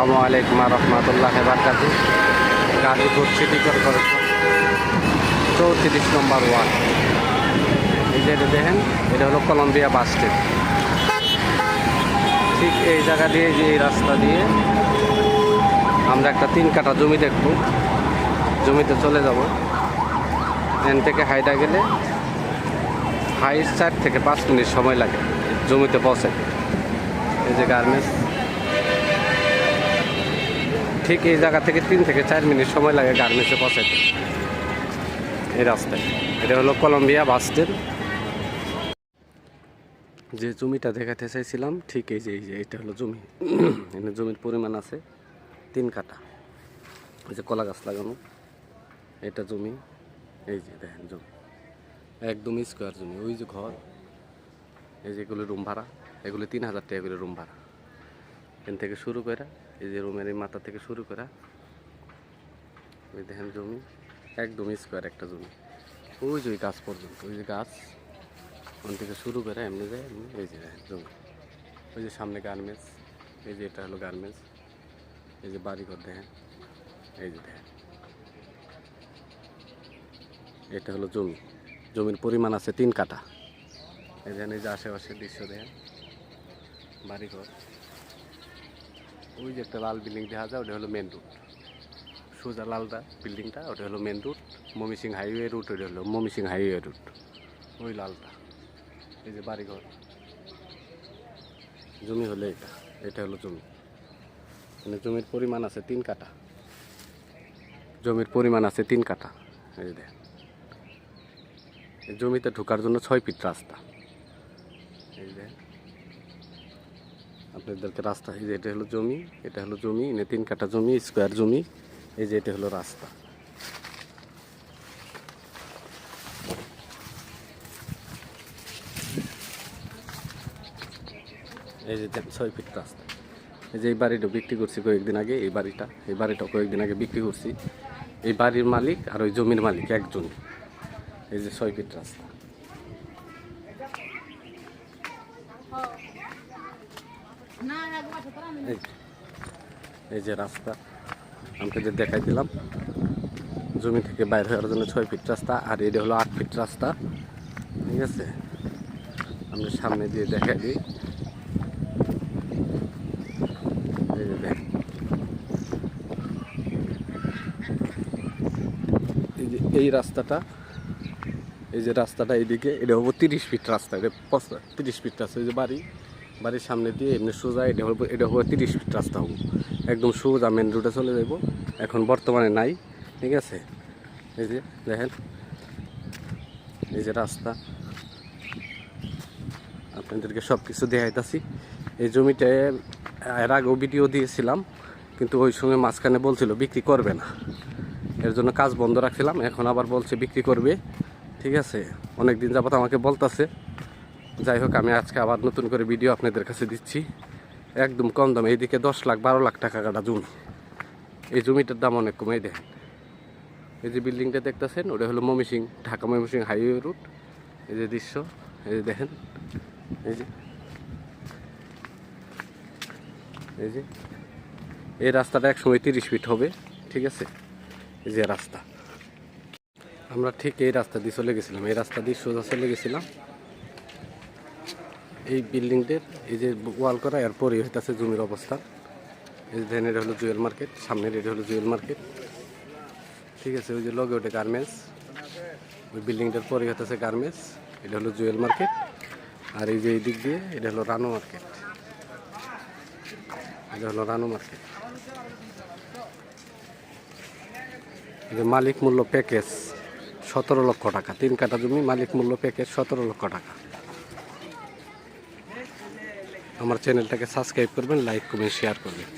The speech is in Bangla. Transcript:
আলাইকুম রহমতুল্লাহ বারকাতু। গাজীপুর সিটি কর্পোরেশন, চৌত্রিশ নম্বর ওয়ার্ড। এই যে দেখেন, এটা হলো কলম্বিয়া বাস স্ট্যান্ড। ঠিক এই জায়গা দিয়ে, যে এই রাস্তা দিয়ে আমরা একটা তিন কাটা জমি দেখব। জমিতে চলে যাব। এন থেকে হাইটা গেলে হাই চার থেকে পাঁচ মিনিট সময় লাগে জমিতে পৌঁছে এই যে গার্মেন্টস। ঠিক এই জায়গা থেকে তিন থেকে চার মিনিট সময় লাগে গার্মেন্টসে পৌঁছাতে। এই রাস্তায়। এটা হলো কলম্বিয়া বাস স্ট্যান্ড। যে জমিটা দেখাতে চাইছিলাম, ঠিক এই যে এই যে, এটা হলো জমি। এখানে জমির পরিমাণ আছে তিন কাটা এই যে কলা গাছ লাগানো, এটা জমি। এই যে দেখেন জমি। একদম স্কোয়ার জমি। ওই যে ঘর, এই যে এগুলো রুম ভাড়া, এগুলো তিন হাজার টাকা করে রুম ভাড়া। এখান থেকে শুরু করে এই যে রুমের এই মাথা থেকে শুরু করা ওই দেখেন জমি, একদম স্কোয়ার একটা জমি। ওই যে গাছ পর্যন্ত, ওই যে গাছ, ওখান থেকে শুরু করে এমনি যায়, এমনি এই যে দেখেন জমি। ওই যে সামনে গার্মেন্টস এই যে এটা হলো গার্মেন্টস এই যে বাড়িঘর দেখেন, এই যে দেখেন। এটা হলো জমি। জমির পরিমাণ আছে তিন কাটা এই এই যে আশেপাশের দৃশ্য দেখেন। বাড়িঘর। ওই যে একটা লাল বিল্ডিং দেখা যায়, ওটা হলো মেন রুট সোজা লালটা বিল্ডিংটা, ওটা হলো main route Mymensingh highway route ওটা হলো মমিসিং হাইওয়ে রুট ওই লালটা এই যে বাড়িঘর। জমি হলো এটা। এটা হলো জমি। মানে জমির পরিমাণ আছে তিন কাটা জমির পরিমাণ আছে তিন কাটা এই যে জমিতে ঢোকার জন্য ছয় ফিট রাস্তা এই যে আপনাদেরকে রাস্তা, এই যে এটা হলো জমি, এটা হলো জমি, এনে তিন কাটা জমি স্কোয়ার জমি, এই যে এটা হলো রাস্তা। এই যে ছয় ফিট রাস্তা। এই যে এই বাড়িটা বিক্রি করছি কয়েকদিন আগে, এই বাড়িটা এই বাড়িটা কয়েকদিন আগে বিক্রি করছি। এই বাড়ির মালিক আর ওই জমির মালিক একজন। এই যে ছয় ফিট রাস্তা। এই যে রাস্তা আপনাদের দেখাই দিলাম। জমি থেকে বাইরে হওয়ার জন্য ছয় ফিট রাস্তা, আর এটা হলো আট ফিট রাস্তা। ঠিক আছে? আমি সামনে দিয়ে দেখাই দিই। এই রাস্তাটা, এই যে রাস্তাটা এইদিকে, এটা হব তিরিশ ফিট রাস্তা, এটা তিরিশ ফিট রাস্তা, এই যে বাড়ি। বাড়ির সামনে দিয়ে এমনি সোজা এটা হব এটা হব তিরিশ ফিট রাস্তা হব। একদম সোজা মেন রোডে চলে যাব এখন বর্তমানে নাই, ঠিক আছে? এই যে, দেখেন, এই যে রাস্তা। আপনাদেরকে সব কিছু দেখাইতাছি। এই জমিতে, এর আগেও ভিডিও দিয়েছিলাম, কিন্তু ওই সময় মাঝখানে বলছিল বিক্রি করবে না। এর জন্য কাজ বন্ধ রাখছিলাম, এখন আবার বলছে বিক্রি করবে, ঠিক আছে? অনেক দিন যাবত আমাকে বলতাছে যাই হোক, আমি আজকে আবার নতুন করে ভিডিও আপনাদের কাছে দিচ্ছি। একদম কম দামে, এইদিকে দশ লাখ, বারো লাখ টাকা কাটা জমি। এই জমিটার দাম অনেক কমে দেখেন। এই যে বিল্ডিংটা দেখতেছেন, ওটা হলো মমিসিং ঢাকা মমিসিং হাইওয়ে রুট এই যে দৃশ্য, এই যে দেখেন, এই যে। এই যে। এই রাস্তাটা এক সময় তিরিশ ফিট হবে, ঠিক আছে? এই যে রাস্তা। আমরা ঠিক এই রাস্তা দিয়ে চলে গেছিলাম, এই রাস্তা দিয়ে সোজা চলে গেছিলাম। এই বিল্ডিংটার এই যে ওয়াল করা এরপরই হইতেছে জমির অবস্থা। এই যে দেখেন এটা হলো জুয়েল মার্কেট, সামনের এটা হলো জুয়েল মার্কেট। ঠিক আছে, ওই যে লগে ওটা গার্মেন্টস। ওই বিল্ডিংটার পরে হইতেছে গার্মেন্টস, এটা হলো জুয়েল মার্কেট। আর এই যে এই দিক দিয়ে, এটা হলো রানু মার্কেট। এটা হলো রানু মার্কেট। এই যে মালিক মূল্য প্যাকেজ, সতেরো লক্ষ টাকা। তিন কাটা জমি, মালিক মূল্য প্যাকেজ, সতেরো লক্ষ টাকা। আমার চ্যানেলটাকে সাবস্ক্রাইব করবেন লাইক করবেন শেয়ার করবেন।